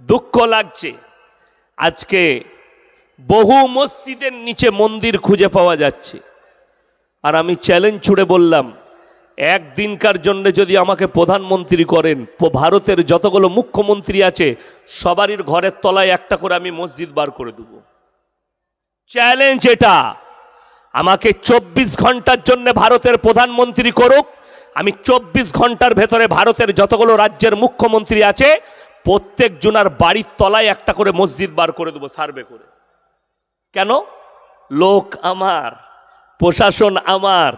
দুঃখ লাগছে। আজকে বহু মসজিদের নিচে মন্দির খুঁজে পাওয়া যাচ্ছে। আর আমি চ্যালেঞ্জ ছুড়ে বললাম, একদিনকার জন্য যদি আমাকে প্রধানমন্ত্রী করেন ভারতের যতগুলো মুখ্যমন্ত্রী আছে, সবারই ঘরের তলায় একটা করে আমি মসজিদ বার করে দেব। চ্যালেঞ্জ এটা। আমাকে চব্বিশ ঘণ্টার জন্য ভারতের প্রধানমন্ত্রী করুক, আমি চব্বিশ ঘণ্টার ভেতরে ভারতের যতগুলো রাজ্যের মুখ্যমন্ত্রী আছে প্রত্যেক জনার বাড়ির তলায় একটা করে মসজিদ বার করে দেবো, সার্ভে করে। কেন? লোক আমার, প্রশাসন আমার,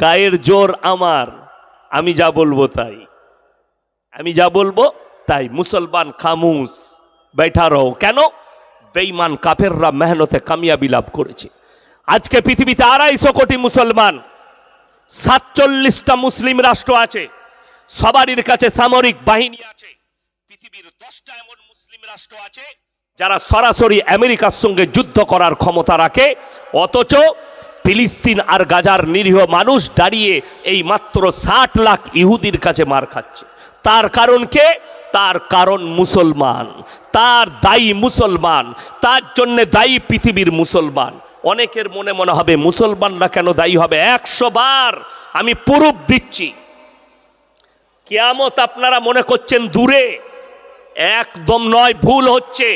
গায়ের জোর আমার, আমি যা বলব তাই। আমি যা বলব তাই, মুসলমান খামুস, বেঠা রহো কেন? বেইমান কাফেররা মেহনতে কামিয়াবি লাভ করেছে। আজকে পৃথিবীতে আড়াইশো কোটি মুসলমান, সাতচল্লিশটা মুসলিম রাষ্ট্র আছে, সবারির কাছে সামরিক বাহিনী আছে। পৃথিবীর দশটা এমন মুসলিম রাষ্ট্র আছে যারা সরাসরি আমেরিকার সঙ্গে যুদ্ধ করার ক্ষমতা রাখে, অথচ ফিলিস্তিন আর গাজার নিরীহ মানুষ দাঁড়িয়ে এই মাত্র ষাট লাখ ইহুদির কাছে মার খাচ্ছে। তার কারণ কে? তার কারণ মুসলমান। তার দায়ী মুসলমান। তার জন্য দায়ী পৃথিবীর মুসলমান। অনেকের মনে মনে হবে, মুসলমানরা কেন দায়ী হবে? একশো বার আমি প্রুফ দিচ্ছি। কেয়ামত আপনারা মনে করছেন দূরে। একদম নয়, ভুল হচ্ছে।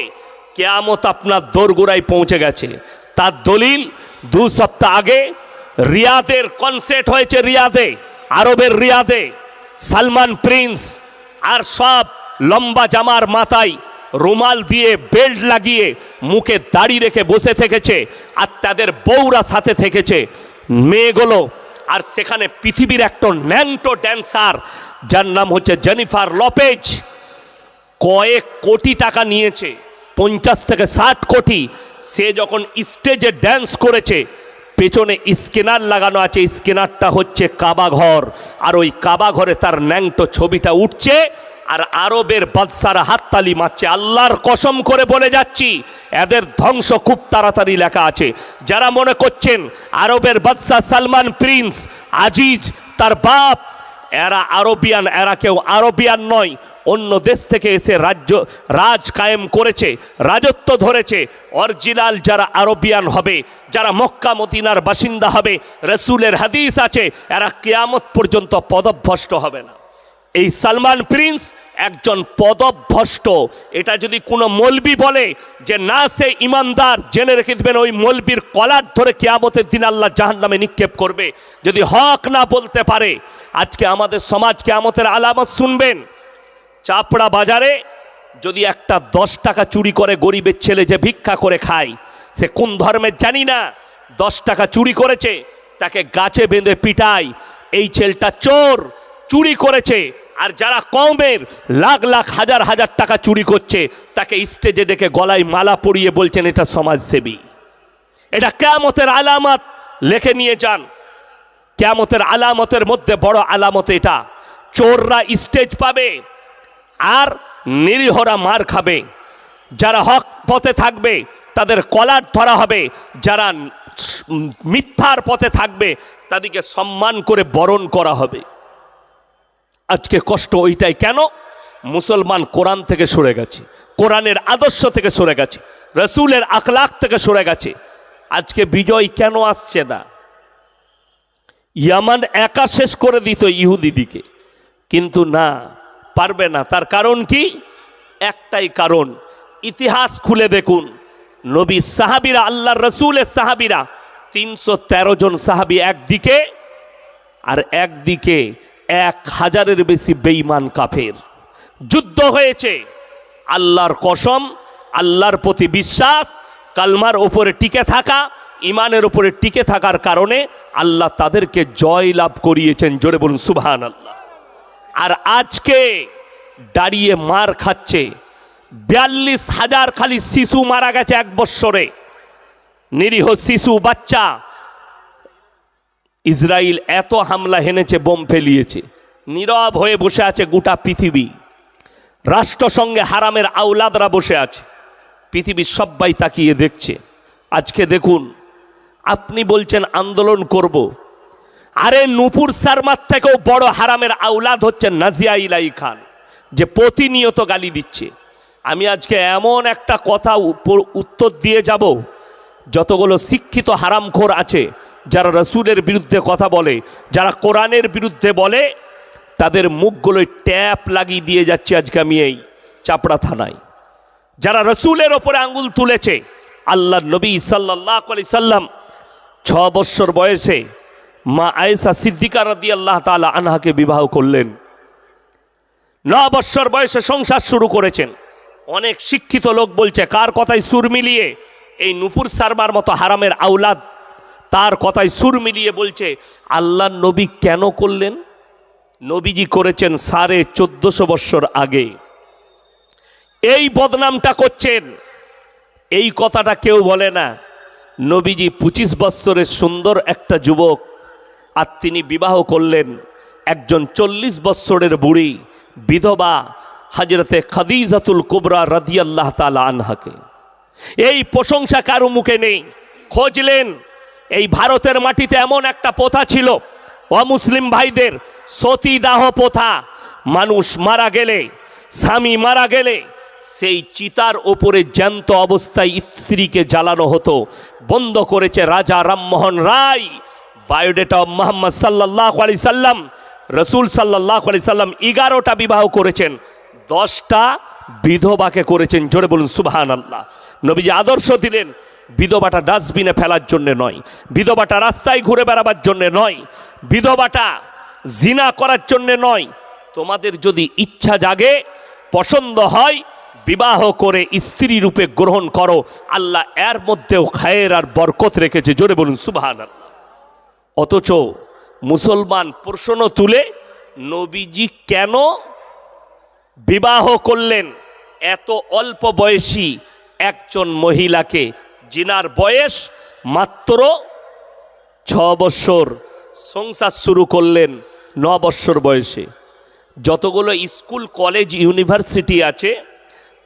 কেয়ামত আপনার দোরগোড়ায় পৌঁছে গেছে। তার দলিল, দু সপ্তাহ আগে রিয়াদের কনসার্ট হয়েছে রিয়াদে, আরবের রিয়াদে। সালমান প্রিন্স আর সব লম্বা জামার মাথায় রুমাল দিয়ে বেল্ট লাগিয়ে মুখে দাড়ি রেখে বসে থেকেছে আর তাদের বউরা সাথে থেকেছে। মেয়েগুলো আর সেখানে পৃথিবীর একটা ন্যাংটো ড্যান্সার যার নাম হচ্ছে জেনিফার লপেজ কয়েক কোটি টাকা নিয়েছে, পঞ্চাশ থেকে ষাট কোটি। সে যখন স্টেজে ড্যান্স করেছে, পেছনে স্ক্যানার লাগানো আছে স্ক্যানারটা হচ্ছে কাবা ঘর। আর ওই কাবা ঘরে তার ন্যাংটো ছবিটা উঠছে, আর আরবের বাদশারা হাততালি মারছে। আল্লাহর কসম করে বলে যাচ্ছি, এদের ধ্বংস খুব তাড়াতাড়ি লেখা আছে। যারা মনে করছেন, আরবের বাদশাহ সালমান প্রিন্স, আজিজ, তার বাপ এরা আরবিয়ান এরা কেউ আরবিয়ান নয়। অন্য দেশ থেকে এসে রাজ্য, রাজ কায়েম করেছে, রাজত্ব ধরেছে। অরিজিনাল যারা আরবিয়ান হবে, যারা মক্কা মদিনার বাসিন্দা হবে, রসুলের হাদিস আছে, এরা কেয়ামত পর্যন্ত পদভ্রষ্ট হবে না। এই সালমান প্রিন্স একজন পদভ্রষ্ট। এটা যদি কোনো মলবি বলে যে না, সে ইমানদার, জেনে রেখে দেবেন ওই মলবির কলার ধরে কেয়ামতের দিন আল্লাহ জাহান নামে নিক্ষেপ করবে। যদি হক না বলতে পারে, আজকে আমাদের সমাজ কেয়ামতের আলামত শুনবেন। চাপড়া বাজারে যদি একটা দশ টাকা চুরি করে গরিবের ছেলে যে ভিক্ষা করে খায়, সে কোন ধর্মের জানি না, দশ টাকা চুরি করেছে, তাকে গাছে বেঁধে পিটায়, এই ছেলেটা চোর, চুরি করেছে আর যারা কমের লাখ লাখ, হাজার হাজার টাকা চুরি করছে, তাকে স্টেজে ডেকে গলায় মালা পরিয়ে বলছেন, এটা সমাজসেবী। এটা কেয়ামতের আলামত। লেখে নিয়ে যান। কেয়ামতের আলামতের মধ্যে বড় আলামত এটা। চোররা স্টেজ পাবে আর নিরীহরা মার খাবে। যারা হক পথে থাকবে, তাদের কলার ধরা হবে। যারা মিথ্যার পথে থাকবে, তাদেরকে সম্মান করে বরণ করা হবে। আজকে কষ্ট ওইটাই। কেন? মুসলমান কোরআন থেকে সরে গেছে, কোরআনের আদর্শ থেকে সরে গেছে, রসুলের আখলাখ থেকে সরে গেছে। আজকে বিজয় কেন আসছে না? ইয়ামান একা শেষ করে দিত ইহুদিদিকে কিন্তু না, পারবে না। তার কারণ কি? একটাই কারণ, ইতিহাস খুলে দেখুন, নবী সাহাবিরা আল্লাহ রসুলের সাহাবিরা, তিনশো তেরো জন সাহাবি একদিকে আর একদিকে এক হাজারের বেশি বেইমান কাফের। যুদ্ধ হয়েছে। আল্লাহর কসম, আল্লাহর প্রতি বিশ্বাস, কালমার ওপরে টিকে থাকা ইমানের ওপরে টিকে থাকার কারণে আল্লাহ তাদেরকে জয় লাভ করিয়েছেন। জোরে বলুন সুবহান আল্লাহ আর আজকে দাঁড়িয়ে মার খাচ্ছে। বিয়াল্লিশ হাজার খালি শিশু মারা গেছে এক বৎসরে। নিরীহ শিশু বাচ্চা ইসরায়েল এত হামলা হেনেছে, বোম ফেলিয়েছে। নীরব হয়ে বসে আছে গোটা পৃথিবী। রাষ্ট্রসংঘে হারামের আউলাদরা বসে আছে। পৃথিবীর সবাই তাকিয়ে দেখছে। আজকে দেখুন, আপনি বলছেন, আন্দোলন করব। আরে নুপুর শর্মার থেকেও বড় হারামের আউলাদ হচ্ছে নাজিয়া ইলাই খান, যে প্রতিনিয়ত গালি দিচ্ছে। আমি আজকে এমন একটা কথা উত্তর দিয়ে যাব যতগুলো শিক্ষিত হারামখোর আছে, যারা রসুলের বিরুদ্ধে কথা বলে, যারা কোরআনের বিরুদ্ধে বলে, তাদের মুখগুলোয় ট্যাপ লাগিয়ে দিয়ে যাচ্ছে আজকে আমি এই চাপড়া থানায়। যারা রসুলের ওপরে আঙ্গুল তুলেছে আল্লাহ নবী সাল্লাহ আলি সাল্লাম ছ বৎসর বয়সে মা আয়েসা সিদ্দিকা রদি আল্লাহ তালা আনহাকে বিবাহ করলেন। ন বৎসর বয়সে সংসার শুরু করেছেন। অনেক শিক্ষিত লোক বলছে, কার কথায় সুর মিলিয়ে এই নুপুর সারমার মতো হারামের আউলাদ তার কথায় সুর মিলিয়ে বলছে আল্লাহ নবী কেন করলেন? নবীজি করেছেন সাড়ে চোদ্দশো বৎসর আগে। এই বদনামটা করছেন। এই কথাটা কেউ বলে না। নবীজি পঁচিশ বৎসরের সুন্দর একটা যুবক আর তিনি বিবাহ করলেন একজন চল্লিশ বৎসরের বুড়ি, বিধবা হাজরতে খাদিজাতুল কুবরা রাদিয়াল্লাহ তালা আনহাকে। এই প্রশংসা কারও মুখে নেই। খোঁজলেন, এই ভারতের মাটিতে এমন একটা প্রথা ছিল, অমুসলিম ভাইদের সতীদাহ প্রথা। মানুষ মারা গেলে, স্বামী মারা গেলে সেই চিতার ওপরে জ্যান্ত অবস্থায় স্ত্রীকে জ্বালানো হতো। বন্ধ করেছে রাজা রামমোহন রায়, বায়োডেটা মোহাম্মদ সাল্লাহ আলি সাল্লাম, রসুল সাল্লাহ আলি সাল্লাম এগারোটা বিবাহ করেছেন। দশটা বিধবাকে করেছেন, জোরে বলুন সুবাহান আল্লাহ নবীজি আদর্শ দিলেন, বিধবাটা ডাস্টবিনে ফেলার জন্য নয়, বিধবাটা রাস্তায় ঘুরে বেড়াবার জন্য নয়, বিধবাটা জিনা করার জন্য নয়। তোমাদের যদি ইচ্ছা জাগে, পছন্দ হয়, বিবাহ করে স্ত্রী রূপে গ্রহণ করো, আল্লাহ এর মধ্যেও খায়ের আর বরকত রেখেছে, জোরে বলুন সুবাহান অথচ মুসলমান প্রশ্ন তুলে, নবীজি কেন বিবাহ করলেন। এত অল্প বয়সী একজন মহিলাকে জিনার বয়স মাত্র ছ বৎসর সংসার শুরু করলেন ন বৎসর বয়সে। যতগুলো স্কুল, কলেজ, ইউনিভার্সিটি আছে,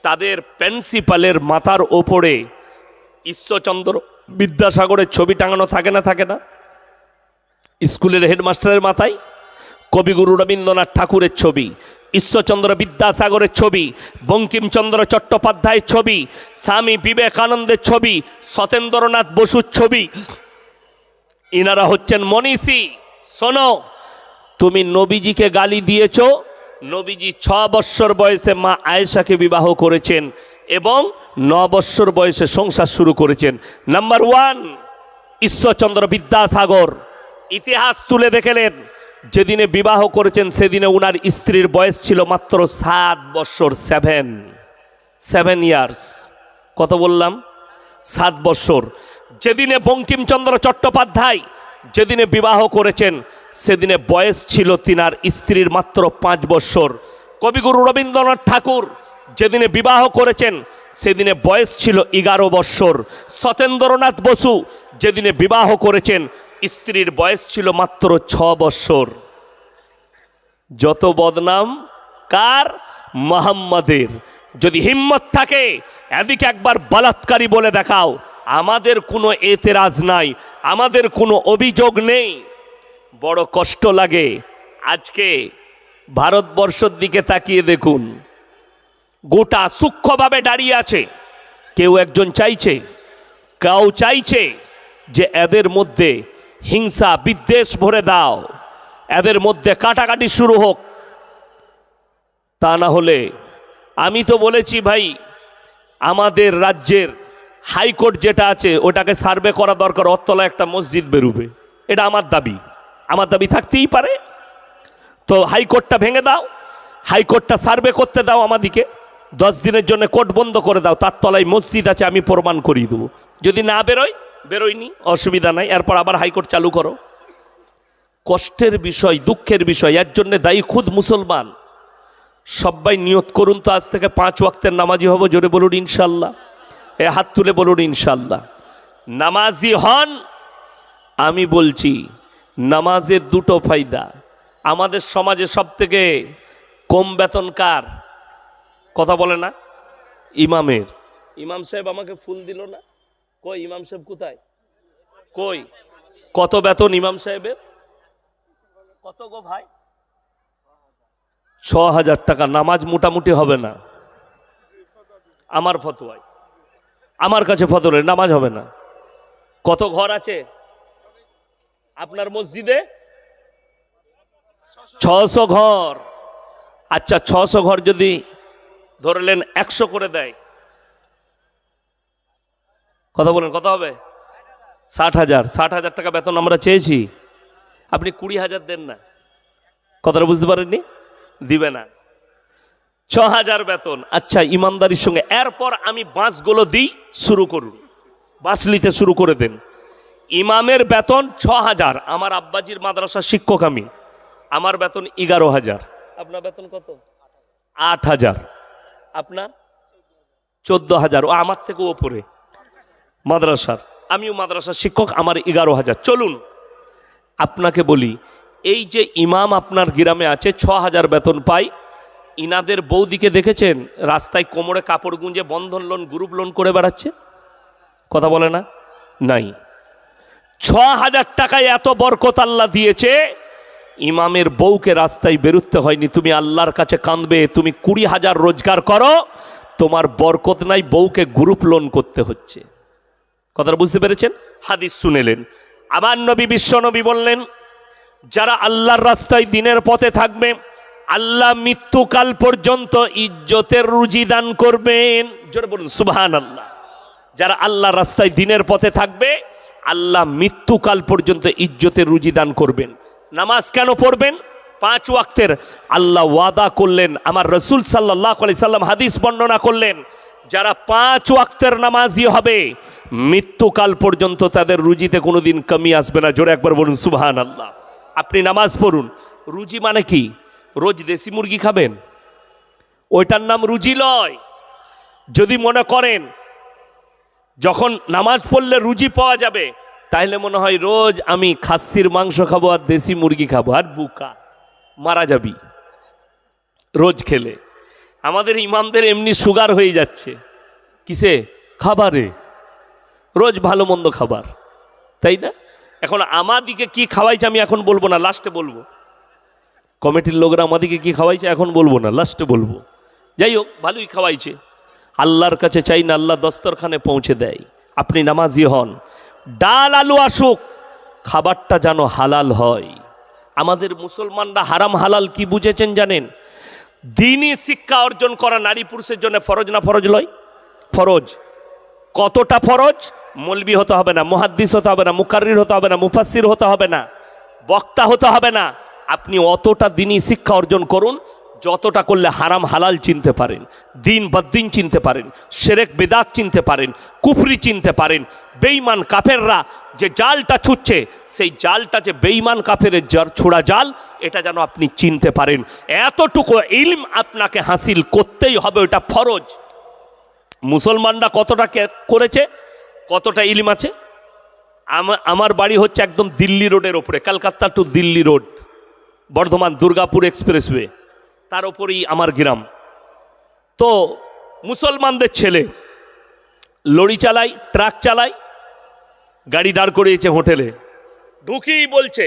তাদের প্রিন্সিপালের মাথার ওপরে ঈশ্বরচন্দ্র বিদ্যাসাগরের ছবি টাঙানো থাকে না থাকে না? স্কুলের হেডমাস্টারের মাথায় কবিগুরু রবীন্দ্রনাথ ঠাকুরের ছবি, ঈশ্বরচন্দ্র বিদ্যাসাগরের ছবি, বঙ্কিমচন্দ্র চট্টোপাধ্যায়ের ছবি, স্বামী বিবেকানন্দের ছবি, সতেন্দ্রনাথ বসুর ছবি। ইনারা হচ্ছেন মনীষী। শোনো, তুমি নবীজিকে গালি দিয়েছ, নবীজি ছ বৎসর বয়সে মা আয়েশাকে বিবাহ করেছেন এবং ন বৎসর বয়সে সংসার শুরু করেছেন। Number one, Ishwar Chandra Vidyasagar. ইতিহাস তুলে দেখেলেন যেদিনে বিবাহ করেছেন, সেদিনে উনার স্ত্রীর বয়স ছিল মাত্র সাত বৎসর সেভেন সেভেন ইয়ার্স কত বললাম? সাত বৎসর যেদিনে বঙ্কিমচন্দ্র চট্টোপাধ্যায় যেদিনে বিবাহ করেছেন, সেদিনে বয়স ছিল তিনার স্ত্রীর মাত্র পাঁচ বৎসর কবিগুরু রবীন্দ্রনাথ ঠাকুর যেদিনে বিবাহ করেছেন, সেদিনে বয়স ছিল এগারো বৎসর সতেন্দ্রনাথ বসু যেদিনে বিবাহ করেছেন স্ত্রীর বয়স ছিল মাত্র ছ বৎসর যত বদনাম, কার? মোহাম্মদের। যদি হিম্মত থাকে, এদিকে একবার বলাৎকারী বলে দেখাও, আমাদের কোনো এতেরাজ নাই, আমাদের কোনো অভিযোগ নেই। বড় কষ্ট লাগে। আজকে ভারতবর্ষের দিকে তাকিয়ে দেখুন। গোটা সূক্ষ্মভাবে দাঁড়িয়ে আছে। কেউ একজন চাইছে, কেউ চাইছে যে এদের মধ্যে হিংসা, বিদ্বেষ ভরে দাও। এদের মধ্যে কাটাকাটি শুরু হোক। তা না হলে, আমি তো বলেছি ভাই, আমাদের রাজ্যের হাইকোর্ট যেটা আছে, ওটাকে সার্ভে করা দরকার, অতলা একটা মসজিদ বেরোবে। এটা আমার দাবি। আমার দাবি থাকতেই পারে। তো হাইকোর্টটা ভেঙে দাও, হাইকোর্টটা সার্ভে করতে দাও আমাদিকে। দশ দিনের জন্য কোর্ট বন্ধ করে দাও, তার তলায় মসজিদ আছে, আমি প্রমাণ করিয়ে দেবো। যদি না বেরোয় বেরোয়নি, অসুবিধা নাই, এরপর আবার হাইকোর্ট চালু করো। কষ্টের বিষয়, দুঃখের বিষয়, এর জন্য দায়ী খুদ মুসলমান। সবাই নিয়ত করুন তো, আজ থেকে পাঁচ ওয়াক্তের নামাজি হব, জোরে বলুন ইনশাল্লাহ। এ হাত তুলে বলুন ইনশাল্লাহ। নামাজি হন, আমি বলছি, নামাজের দুটো ফায়দা। আমাদের সমাজে সব থেকে কম বেতন কার? কথা বলে না? ইমামের। ইমাম সাহেব আমাকে ফুল দিল না? কই ইমাম সাহেব কোথায়? কই? কত বেতন ইমাম সাহেবের? কত গো ভাই? ছ হাজার টাকা নামাজ মোটামুটি হবে না। আমার ফতোয়ায়। আমার কাছে ফতোয়ায় নামাজ হবে না। কত ঘর আছে? আপনার মসজিদে? ছশো ঘর। আচ্ছা ছশো ঘর যদি ধরলেন একশো করে দেয়। কথা বলেন, কত হবে? ষাট হাজার। ষাট হাজার টাকা বেতন আমরা চেয়েছি। আপনি কুড়ি হাজার দেন না। কথাটা বুঝতে পারেননি? দিবে না। ছ হাজার বেতন। আচ্ছা ইমানদারির সঙ্গে। এরপর আমি বাঁশগুলো দিই, শুরু করুন। বাঁশ নিতে শুরু করে দেন। ইমামের বেতন ছ হাজার। আমার আব্বাজির মাদ্রাসার শিক্ষক আমি। আমার বেতন এগারো হাজার। আপনার বেতন কত? আট হাজার। আপনার? চোদ্দ হাজার। ও আমার থেকে ওপরে। মাদ্রাসার। আমিও মাদ্রাসার শিক্ষক, আমার এগারো হাজার। চলুন, আপনাকে বলি, এই যে ইমাম আপনার গ্রামে আছে, ছ হাজার বেতন পাই ইনাদের বৌদিকে দেখেছেন? রাস্তায় কোমরে কাপড় গুঁজে বন্ধন লোন, গ্রুপ লোন করে বেড়াচ্ছে? কথা বলে না? নাই। ছ হাজার টাকায় এত বরকত আল্লাহ দিয়েছে, ইমামের বউকে রাস্তায় বেরুতে হয়নি। তুমি আল্লাহর কাছে কাঁদবে, তুমি কুড়ি হাজার রোজগার করো, তোমার বরকত নাই, বউকে গ্রুপ লোন করতে হচ্ছে। কথাটা বুঝতে পেরেছেন? হাদিস শুনেলেন। আমার নবী বিশ্ব নবী বললেন, যারা আল্লাহর রাস্তায় দিনের পথে থাকবে, আল্লাহ মৃত্যুকাল পর্যন্ত ইজ্জতের রুজি দান করবেন। জোরে বলুন সুবহান আল্লাহ যারা আল্লাহর রাস্তায় দিনের পথে থাকবে, আল্লাহ মৃত্যুকাল পর্যন্ত ইজ্জতের রুজি দান করবেন। নামাজ কেন পড়বেন? পাঁচ ওয়াক্তের। আল্লাহ ওয়াদা করলেন, আমার রসুল সাল্লাহ আলি সাল্লাম হাদিস বর্ণনা করলেন যারা পাঁচ ওয়াক্তের নামাজি হবে, মৃত্যুকাল পর্যন্ত তাদের রুজিতে কোনোদিন কমি আসবে না। জোরে একবার বলুন সুবহান আল্লাহ আপনি নামাজ পড়ুন, রুজি মানে কি? রোজ দেশি মুরগি খাবেন? ওইটার নাম রুজি লয়। যদি মনে করেন, যখন নামাজ পড়লে রুজি পাওয়া যাবে তাহলে মনে হয় রোজ আমি খাসির মাংস খাব আর দেশি মুরগি খাব। আর বুকা, মারা যাবি। রোজ খেলে। আমাদের ইমামদের এমনি সুগার হয়ে যাচ্ছে। কিসে? খাবারে। রোজ ভালো মন্দ খাবার। তাই না? এখন আমাদিকে কি খাওয়াইছে আমি এখন বলব না লাস্টে বলব। কমিটির লোকরা আমাদিকে কি খাওয়াইছে এখন বলব না লাস্টে বলব। যাই হোক, ভালোই খাওয়াইছে। আল্লাহর কাছে চাই না আল্লাহ দস্তরখানে পৌঁছে দেয়। আপনি নামাজি হন। ডাল আলু আসুক, খাবারটা যেন হালাল হয়। আমাদের মুসলমানরা হারাম হালাল কি বুঝেছেন জানেন? দিনই শিক্ষা অর্জন করা নারী পুরুষের জন্য ফরজ না ফরজ লয়? ফরজ। কতটা ফরজ? মলবি হতে হবে না, মুহাদ্দিস হতে হবে না মুকারির হতে হবে না মুফাসির হতে হবে না, বক্তা হতে হবে না। আপনি অতটা দিনই শিক্ষা অর্জন করুন যতটা করলে হারাম হালাল চিনতে পারেন, দিন বদ্দিন চিনতে পারেন, সেরেক, বেদাত চিনতে পারেন, কুফরি চিনতে পারেন বেইমান কাফেররা যে জালটা ছুটছে, সেই জালটা যে বেইমান কাফের যার ছোড়া জাল, এটা যেন আপনি চিনতে পারেন। এতটুকু ইলম আপনাকে হাসিল করতেই হবে, ওটা ফরজ। মুসলমানরা কতটা করেছে? কতটা ইলিম আছে? আমা- আমার বাড়ি হচ্ছে একদম দিল্লি রোডের ওপরে, Kolkata to Delhi road, Bardhaman Durgapur expressway. তার ওপরেই আমার গ্রাম। তো মুসলমানদের ছেলে লড়ি চালাই ট্রাক চালাই গাড়ি দাঁড় করিয়েছে হোটেলে। ঢুকিয়েই বলছে,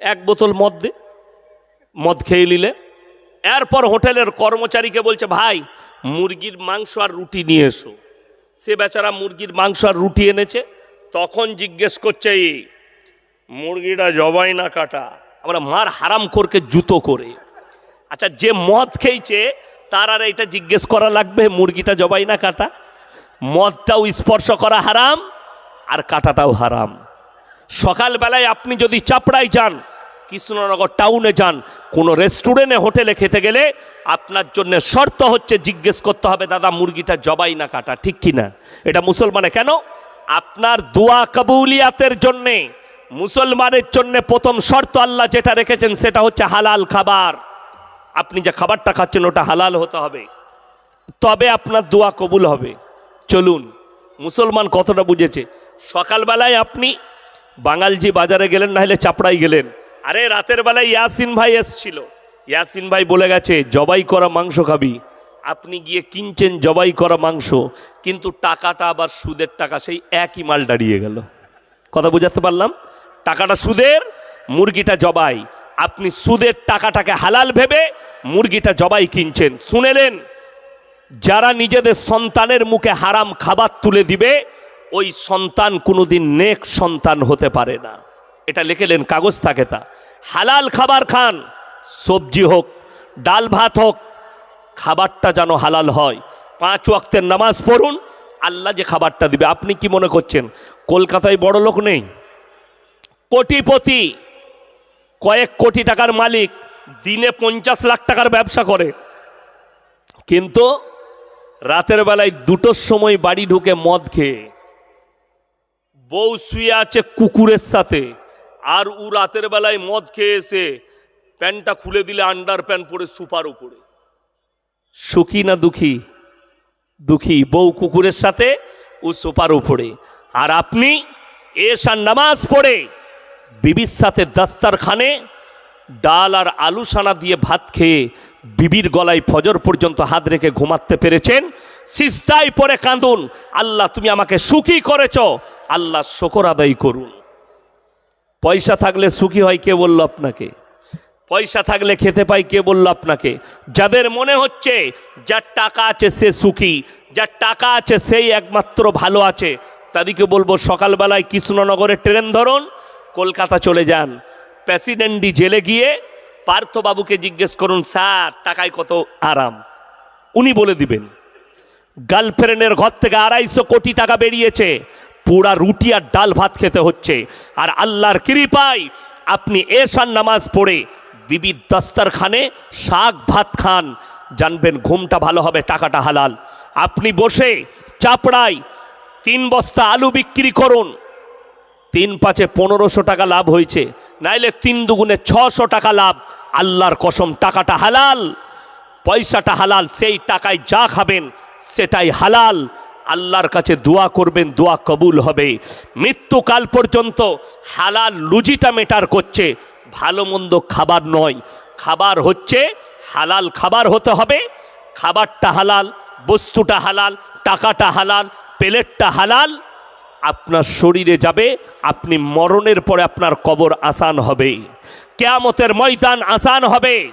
এক বোতল মদ দে, মদ খেয়ে নিলে। এরপর হোটেলের কর্মচারীকে বলছে, ভাই, মুরগির মাংস আর রুটি নিয়ে এসো। সে বেচারা মুরগির মাংস আর রুটি এনেছে, তখন জিজ্ঞেস করছে মুরগিটা জবাই না কাটা। আমরা মার হারাম করকে জুতো করে আচ্ছা যে মদ খেয়েছে, তার আর এটা জিজ্ঞেস করা লাগবে, মুরগিটা জবাই না কাটা? মদটাও স্পর্শ করা হারাম, আর কাটাটাও হারাম। সকালবেলায় আপনি যদি চাপড়ায় যান, কৃষ্ণনগর টাউনে যান, কোনো রেস্টুরেন্টে, হোটেলে খেতে গেলে আপনার জন্য শর্ত হচ্ছে জিজ্ঞেস করতে হবে, দাদা, মুরগিটা জবাই না কাটা, ঠিক কি না? এটা মুসলমানে কেন? আপনার দোয়া কাবুলিয়াতের জন্যে, মুসলমানের জন্য প্রথম শর্ত আল্লাহ যেটা রেখেছেন, সেটা হচ্ছে হালাল খাবার। আপনি যে খাবারটা খাচ্ছেন, ওটা হালাল হতে হবে। তবে আপনার দোয়া কবুল হবে। চলুন, মুসলমান কতটা বুঝেছে? সকালবেলায় আপনি বাঙালজি বাজারে গেলেন, না হলে চাপড়াই গেলেন। আরে, রাতের বেলায় ইয়াসিন ভাই এসছিল। ইয়াসিন ভাই বলে গেছে, জবাই করা মাংস খাবি। আপনি গিয়ে কিনছেন জবাই করা মাংস, কিন্তু টাকাটা আবার সুদের টাকা, সেই একই মাল দাঁড়িয়ে গেল। কথা বুঝাতে পারলাম? টাকাটা সুদের, মুরগিটা জবাই। আপনি সুদের টাকাটাকে হালাল ভেবে মুরগিটা জবাই কিনছেন। শুনেলেন, যারা নিজেদের সন্তানের মুখে হারাম খাবার তুলে দিবে, ওই সন্তান কোনোদিন নেক সন্তান হতে পারে না। এটা লিখেলেন কাগজ থাকে তা। হালাল খাবার খান, সবজি হোক, ডাল ভাত হোক, খাবারটা যেন হালাল হয়। পাঁচ ওয়াক্তের নামাজ পড়ুন, আল্লাহ যে খাবারটা দিবে। আপনি কি মনে করছেন, কলকাতায় বড় লোক নেই? কোটিপতি কয়েক কোটি টাকার মালিক দিনে পঞ্চাশ লাখ টাকার ব্যবসা করে। কিন্তু রাতের বেলায় দুটোর সময় বাড়ি ঢুকে মদ খেয়ে। বউ শুয়ে আছে কুকুরের সাথে আর ও রাতের বেলায় মদ খেয়ে এসে প্যান্টটা খুলে দিলে আন্ডার প্যান্ট পরে সুপার উপরে। সুখী না দুঃখী? দুঃখী। বউ কুকুরের সাথে, ও সুপার উপরে। আর আপনি এসার নামাজ পড়ে। বিবির সাথে দাস্তারখানে, ডাল আর আলু সানা দিয়ে ভাত খেয়ে বিবির গলায় ফজর পর্যন্ত হাত রেখে ঘুমাতে পেরেছেন। সিস্তায় পরে কাঁদুন। আল্লাহ, তুমি আমাকে সুখী করেছ। আল্লাহ, শকর আদায় করুন। পয়সা থাকলে সুখী হয়, কে বলল আপনাকে? পয়সা থাকলে খেতে পাই, কে বলল আপনাকে? যাদের মনে হচ্ছে যার টাকা আছে, সে সুখী। যার টাকা আছে, সেই একমাত্র ভালো আছে। তাদেরকে বলব, সকালবেলায় কৃষ্ণনগরে ট্রেন ধরুন কলকাতা চলে যান। প্রেসিডেন্টই জেলে গিয়ে পার্থবাবুকে জিজ্ঞেস করুন, স্যার, টাকায় কত আরাম? উনি বলে দিবেন, গার্লফ্রেন্ডের ঘর থেকে আড়াইশো কোটি টাকা বেরিয়েছে। পুরা রুটি আর ডাল ভাত খেতে হচ্ছে। আর আল্লাহর কৃপায় আপনি এসার নামাজ পড়ে বিবির দস্তারখানে শাক ভাত খান। জানবেন ঘুমটা ভালো হবে, টাকাটা হালাল। আপনি বসে চাপড়ায় তিন বস্তা আলু বিক্রি করুন। তিন পাঁচে পনেরোশো টাকা লাভ হয়েছে। নাইলে তিন দুগুণে ছশো টাকা লাভ। আল্লাহর কসম, টাকাটা হালাল, পয়সাটা হালাল, সেই টাকায় যা খাবেন সেটাই হালাল। আল্লাহর কাছে দোয়া করবেন, দোয়া কবুল হবে। মৃত্যুকাল পর্যন্ত হালাল লুজিটা মেটার করছে। ভালো মন্দ খাবার নয়। খাবার হচ্ছে হালাল খাবার হতে হবে। খাবারটা হালাল, বস্তুটা হালাল, টাকাটা হালাল, প্লেটটা হালাল। আপনার শরীরে যাবে, আপনি মরণের পরে আপনার কবর আসান হবে। কেয়ামতের ময়দান আসান হবে।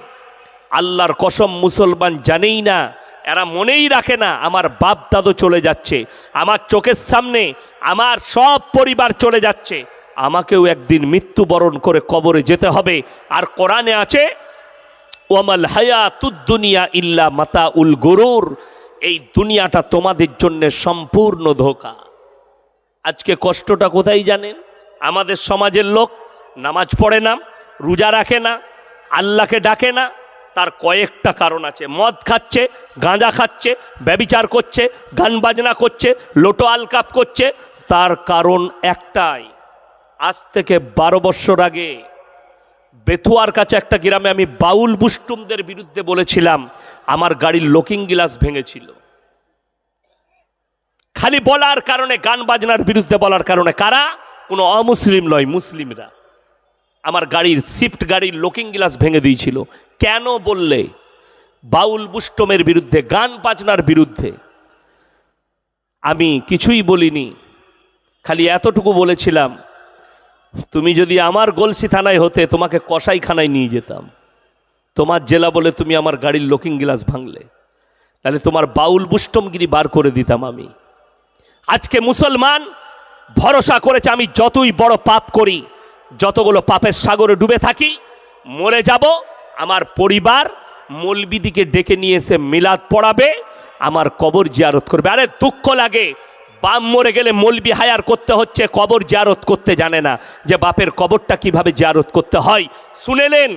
আল্লাহর কসম মুসলমান জানেই না, এরা মনেই রাখে না, আমার বাপ দাদু চলে যাচ্ছে, আমার চোখের সামনে আমার সব পরিবার চলে যাচ্ছে। আমাকেও একদিন মৃত্যুবরণ করে কবরে যেতে হবে। আর কোরআনে আছে, ওয়ামাল হায়াতুদ্দুনিয়া ইল্লা মাতা উল গরুর। এই দুনিয়াটা তোমাদের জন্য সম্পূর্ণ ধোকা। আজকে কষ্টটা কোথায় জানেন? আমাদের সমাজের লোক নামাজ পড়ে না, রোজা রাখে না, আল্লাহকে ডাকে না, তার কয়েকটা কারণ আছে। মদ খাচ্ছে, গাঁজা খাচ্ছে, ব্যবিচার করছে, গান বাজনা করছে, লোটো আলকাপ করছে, তার কারণ একটাই। আজ থেকে বারো বৎসর আগে বেথুয়ার কাছে একটা গ্রামে আমি বাউল বুস্টুমদের বিরুদ্ধে বলেছিলাম, আমার গাড়ির লকিং গ্লাস ভেঙেছিল। খালি বলার কারণে, গান বাজনার বিরুদ্ধে বলার কারণে কারা? কোনো অমুসলিম নয়, মুসলিমরা। আমার গাড়ির, শিফট গাড়ির লুকিং গ্লাস ভেঙে দিয়েছিল। কেন বললে? বাউল বুষ্টমের বিরুদ্ধে, গান বাজনার বিরুদ্ধে। আমি কিছুই বলিনি। খালি এতটুকু বলেছিলাম, তুমি যদি আমার গলসি থানায় হতে, তোমাকে কসাইখানায় নিয়ে যেতাম। তোমার জেলা বলে তুমি আমার গাড়ির লুকিং গ্লাস ভাঙলে। তাহলে তোমার বাউল বুষ্টমগিরি বার করে দিতাম আমি। আজকে মুসলমান ভরসা করেছে, আমি যতই বড় পাপ করি, যতগুলো পাপের সাগরে ডুবে থাকি, মরে যাব, আমার পরিবার মলবিদিকে ডেকে নিয়ে এসে মিলাদ পড়াবে, আমার কবর জিয়ারত করবে। আরে দুঃখ লাগে, বাপ মরে গেলে মলবি হায়ার করতে হচ্ছে, কবর জিয়ারত করতে জানে না যে বাপের কবরটা কীভাবে জিয়ারত করতে হয়। শুনেলেন,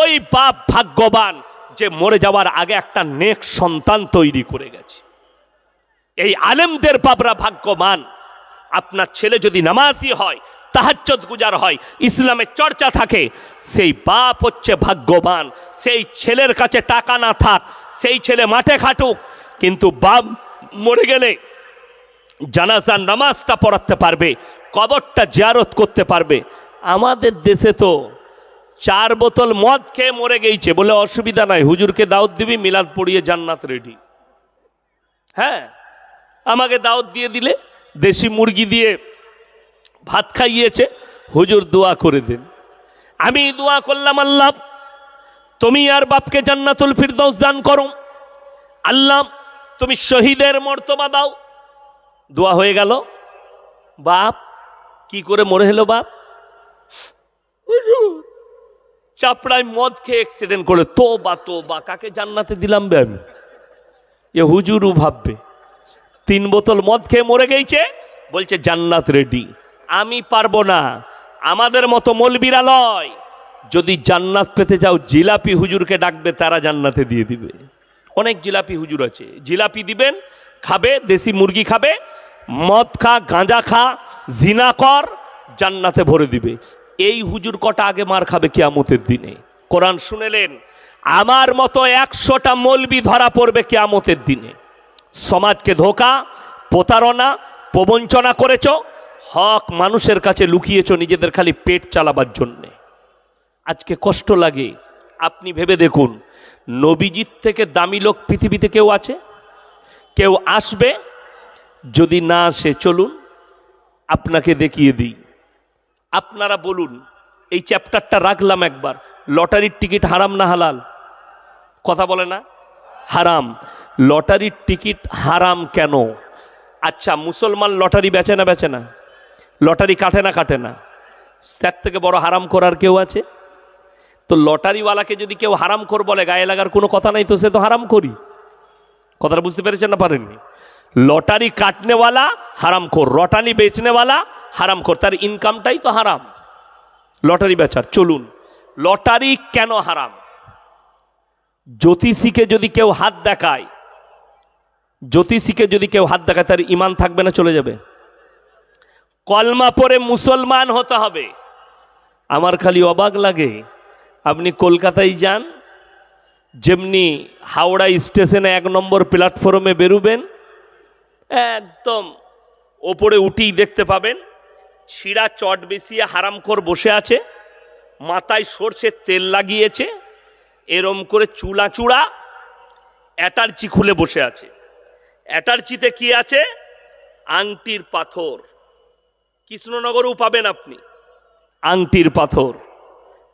ওই বাপ ভাগ্যবান যে মরে যাওয়ার আগে একটা নেক সন্তান তৈরি করে গেছে। এই আলেমদের বাবরা ভাগ্যবান আপনার ছেলে যদি নামাজি হয় তাহাজ্জত গুজার হয় ইসলামের চর্চা থাকে, সেই বাপ হচ্ছে ভাগ্যবান। সেই ছেলের কাছে টাকা না থাক, সেই ছেলে মাঠে খাটুক, কিন্তু বাপ মরে গেলে জানাজার নামাজটা পড়াতে পারবে, কবরটা জিয়ারত করতে পারবে। আমাদের দেশে তো চার বোতল মদ খেয়ে মরে গেছে বলে অসুবিধা নাই। হুজুরকে দাওয়াত দিবি, মিলাদ পড়িয়ে জান্নাত রেডি হ্যাঁ? আমাকে দাওয়াত দিয়ে দিলে, দেশি মুরগি দিয়ে ভাত খাইয়েছে, হুজুর দোয়া করে দেন। আমি দোয়া করলাম, আল্লাহ, তুমি আর বাপকে জান্নাতুল ফিরদৌস দান করো। আল্লাহ, তুমি শহীদের মর্তবা দাও। দোয়া হয়ে গেল। বাপ, কি করে মরে হলো বাপ? চাপড়ায় মদ খেয়ে অ্যাক্সিডেন্ট করে তো বা তো বা কাকে জান্নাতে দিলাম বে আমি? এ হুজুরও ভাববে। তিন বোতল মদ খেয়ে মরে গেছে বলছে, জান্নাত রেডি আমি পারব না। আমাদের মতো মলবিরা লয়। যদি জান্নাত পেতে যাও, জিলাপি হুজুরকে ডাকবে, তারা জান্নাতে দিয়ে দিবে। অনেক জিলাপি হুজুর আছে। জিলাপি দিবেন, খাবে, দেশি মুরগি খাবে, মদ খা, গাঁজা খা, জিনা কর, জান্নাতে ভরে দিবে। এই হুজুর কটা আগে মার খাবে কিয়ামতের দিনে। কোরআন শুনেলেন, আমার মতো একশোটা মলবি ধরা পড়বে কিয়ামতের দিনে। সমাজকে ধোকা, প্রতারণা, প্রবঞ্চনা করেছ, হক মানুষের কাছে লুকিয়েছ নিজেদের খালি পেট চালাবার জন্যে। আজকে কষ্ট লাগে, আপনি ভেবে দেখুন নবীজিৎ থেকে দামি লোক পৃথিবীতে কেউ আছে? কেউ আসবে, যদি না আসে চলুন, আপনাকে দেখিয়ে দিই। আপনারা বলুন, এই চ্যাপ্টারটা রাখলাম একবার, লটারির টিকিট হারাম না হালাল? কথা বলে না? হারাম। লটারির টিকিট হারাম কেন? আচ্ছা মুসলমান লটারি বেচে না বেচে না? লটারি কাটে না কাটে না? তার থেকে বড় হারাম করার কেউ আছে? তো লটারিওয়ালাকে যদি কেউ হারাম কর বলে, গায়ে লাগার কোনো কথা নাই তো সে তো হারাম করি কথাটা বুঝতে পেরেছেন না পারেননি? লটারি কাটনেওয়ালা হারাম কর লটারি বেচনেওয়ালা হারাম কর তার ইনকামটাই তো হারাম। লটারি বেচার, চলুন। লটারি কেন হারাম? জ্যোতিষীকে যদি কেউ হাত দেখায়, জ্যোতিষীকে যদি কেউ হাত দেখায়, তার ইমান থাকবে না, চলে যাবে। কলমা পরে মুসলমান হতে হবে। আমার খালি অবাক লাগে, আপনি কলকাতায় যান, যেমনি হাওড়া স্টেশনে এক নম্বর প্ল্যাটফর্মে বেরুবেন, একদম ওপরে উঠেই দেখতে পাবেন, ছিঁড়া চট বেশিয়ে হারামখোর বসে আছে, মাথায় সর্ষের তেল লাগিয়েছে এরম করে চুলা চূড়া, অ্যাটার্চি খুলে বসে আছে। অ্যাটার্চিতে কি আছে? আংটির পাথর। কৃষ্ণনগরেও পাবেন আপনি। আংটির পাথর।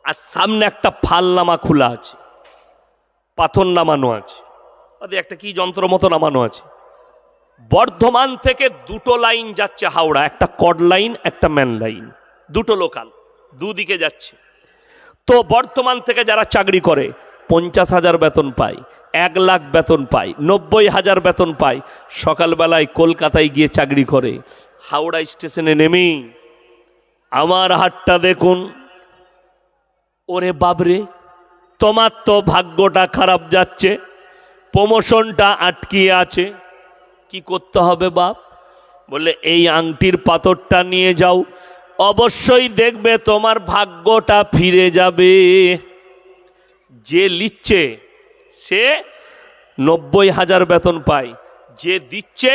আর সামনে একটা ফালনামা খোলা আছে। পাথর নামানো আছে। ওদের একটা কি যন্ত্র মতো নামানো আছে? বর্ধমান থেকে দুটো লাইন যাচ্ছে হাওড়া, একটা কড লাইন, একটা ম্যান লাইন। দুটো লোকাল, দুদিকে যাচ্ছে। তো বর্তমান থেকে যারা চাকরি করে, পঞ্চাশ হাজার বেতন পায়, এক লাখ বেতন পায়, নব্বই হাজার বেতন পায়, সকালবেলায় কলকাতায় গিয়ে চাকরি করে, হাওড়া স্টেশনে নেমেই আমার হাতটা দেখুন, ওরে বাবরে তোমার তো ভাগ্যটা খারাপ যাচ্ছে প্রমোশনটা আটকিয়ে আছে, কি করতে হবে বাপ? বলে এই আংটির পাথরটা নিয়ে যাও অবশ্যই দেখবে তোমার ভাগ্যটা ফিরে যাবে। যে লিচ্ছে, সে নব্বই হাজার বেতন পায়। যে দিচ্ছে,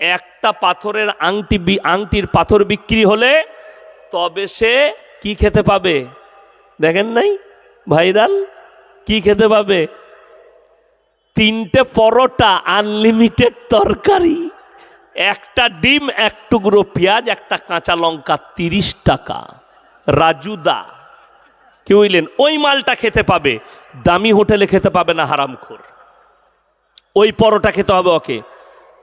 একটা পাথরের আংটি আংটির পাথর বিক্রি হলে তবে সে কি খেতে পাবে? দেখেন নাই? ভাইরাল? কি খেতে পাবে? তিনটে পরোটা আনলিমিটেড তরকারি। একটা ডিম, এক টুকরো পেঁয়াজ, একটা কাঁচা লঙ্কা তিরিশ টাকা। রাজুদা, কি বুঝলেন ওই মালটা খেতে পাবে। দামি হোটেলে খেতে পাবে না হারামখোর। ওই পরোটা খেতে হবে ওকে।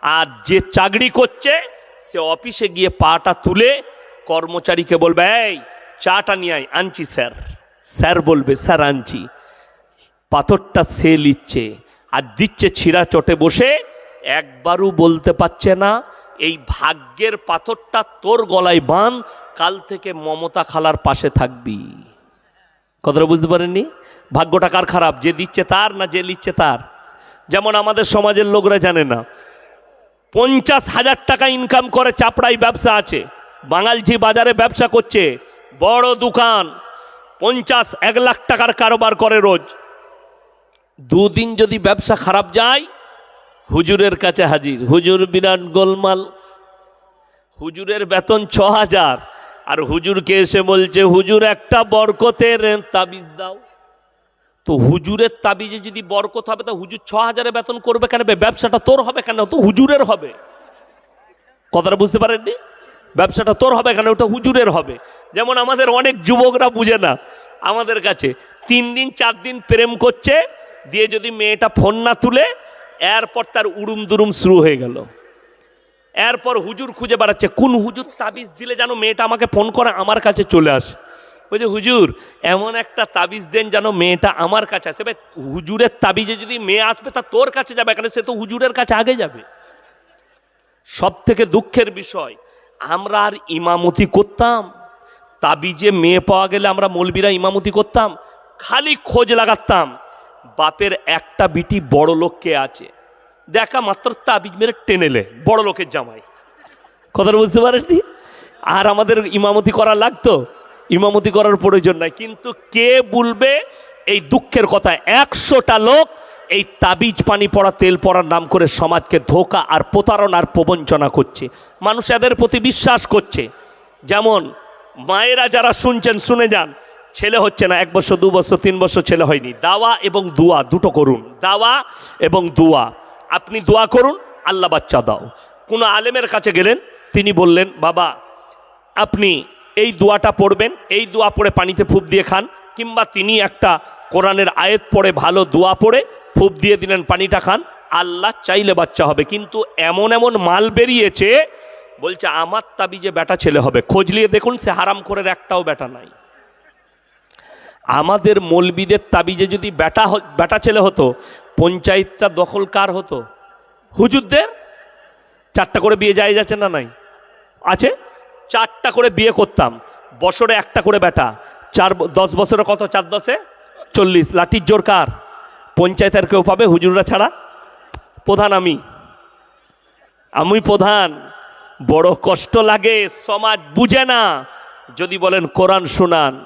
আর যে চাকরি করছে, সে অফিসে গিয়ে পাটা তুলে কর্মচারীকে বলবে, এই, চাটা নিয়ে আয়, আনছি স্যার। স্যার বলবে, স্যার, আনছি। পাথরটা সে লিচ্ছে আর দিচ্ছে ছিঁড়া চটে বসে একবারও বলতে পারছে না, এই ভাগ্যের পাথরটা তোর গলায় বান কাল থেকে মমতা খালার পাশে থাকবি। কথাটা বুঝতে পারেননি? ভাগ্যটা কার খারাপ? যে দিচ্ছে তার না যে লিচ্ছে তার? যেমন আমাদের সমাজের লোকরা জানে না, পঞ্চাশ হাজার টাকা ইনকাম করে চাপড়াই ব্যবসা আছে, বাঙালজি বাজারে ব্যবসা করছে, বড় দোকান, পঞ্চাশ এক লাখ টাকার কারোবার করে রোজ। দুদিন যদি ব্যবসা খারাপ যায় হুজুরের কাছে হাজির। হুজুর বিরাট গোলমাল। হুজুরের বেতন ছ হাজার আর হুজুরকে এসে বলছে, হুজুর, একটা বরকতের তাবিজ দাও। তো হুজুরের তাবিজে যদি বরকত হবে, তা হুজুর ছ হাজারে বেতন করবে কেন? ব্যবসাটা তোর হবে কেন? তো হুজুরের হবে। কথাটা বুঝতে পারেননি? ব্যবসাটা তোর হবে কেন? ওটা হুজুরের হবে। যেমন আমাদের অনেক যুবকরা বুঝে না, আমাদের কাছে তিন দিন, চার দিন প্রেম করছে, দিয়ে যদি মেয়েটা ফোন না তুলে এরপর তার উড়ুম দুরুম শুরু হয়ে গেল। এরপর হুজুর খুঁজে বেড়াচ্ছে, কোন হুজুর তাবিজ দিলে যেন মেয়েটা আমাকে ফোন করে আমার কাছে চলে আসে? বলছে, হুজুর, এমন একটা তাবিজ দেন যেন মেয়েটা আমার কাছে আসে। এবার হুজুরের তাবিজে যদি মেয়ে আসবে, তা তোর কাছে যাবে কেন? সে তো হুজুরের কাছে আগে যাবে। সব থেকে দুঃখের বিষয়, আমরা আর ইমামতি করতাম। তাবিজে মেয়ে পাওয়া গেলে আমরা মলবিরা ইমামতি করতাম। খালি খোঁজ লাগাতাম। বাপের একটা বিটি বড় লোক কে আছে? দেখা মাত্র তাবিজ মেরে টেনেলে বড় লোকের জামাই। কথাটা বুঝতে পারেননি? আর আমাদের ইমামতি করা লাগতো? ইমামতি করার প্রয়োজন নাই। কিন্তু কে বলবে এই দুঃখের কথা? একশোটা লোক এই তাবিজ পানি পড়া, তেল পড়ার নাম করে সমাজকে ধোকা আর প্রতারণার প্রবঞ্চনা করছে। মানুষ এদের প্রতি বিশ্বাস করছে। যেমন মায়েরা যারা শুনছেন, শুনে যান ছেলে হচ্ছে না, এক বছর, দু বছর, তিন বছর ছেলে হয়নি। দাওয়া এবং দুয়া, দুটো করুন। দাওয়া এবং দুয়া। আপনি দোয়া করুন, আল্লাহ বাচ্চা দাও। কোনো আলেমের কাছে গেলেন, তিনি বললেন, বাবা, আপনি এই দোয়াটা পড়বেন, এই দোয়া পড়ে পানিতে ফুপ দিয়ে খান, কিংবা তিনি একটা কোরআনের আয়েত পড়ে, ভালো দোয়া পড়ে, ফুপ দিয়ে দিলেন, পানিটা খান, আল্লাহ চাইলে বাচ্চা হবে। কিন্তু এমন এমন মাল বেরিয়েছে, বলছে, আমার তাবিজে বেটা ছেলে হবে। খোঁজ নিয়ে দেখুন, সে হারাম করে একটাও বেটা নাই। আমাদের মলবিদের তাবিজে যদি বেটা বেটা ছেলে হতো, পঞ্চায়েতটা দখল কার হতো? হুজুরদের? চারটা করে বিয়ে যায় যাচ্ছে না নাই? আছে? চারটা করে বিয়ে করতাম, বছরে একটা করে বেটা চার দশ বছরে কত? চার দশে? চল্লিশ। লাঠির জোর কার? পঞ্চায়েতের কেউ পাবে? হুজুররা ছাড়া? প্রধান আমি। আমি প্রধান। বড় কষ্ট লাগে, সমাজ বুঝে না। যদি বলেন কোরআন শুনান।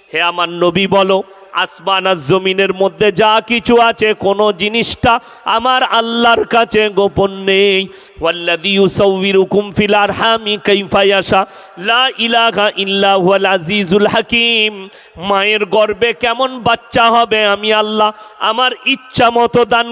হে আমার নবী বলো, আসমান আর জমিনের মধ্যে যা কিছু আছে, কোনো জিনিসটা আমার আল্লাহর কাছে গোপন নেই। ওয়াল্লাযী ইউসাউইরুকুম ফিল আরহামি কাইফা ইয়াশা। লা ইলাহা ইল্লা হুয়াল আজিজুল হাকীম। মায়ের গর্ভে কেমন বাচ্চা হবে আমি আল্লাহ আমার ইচ্ছা মতো দান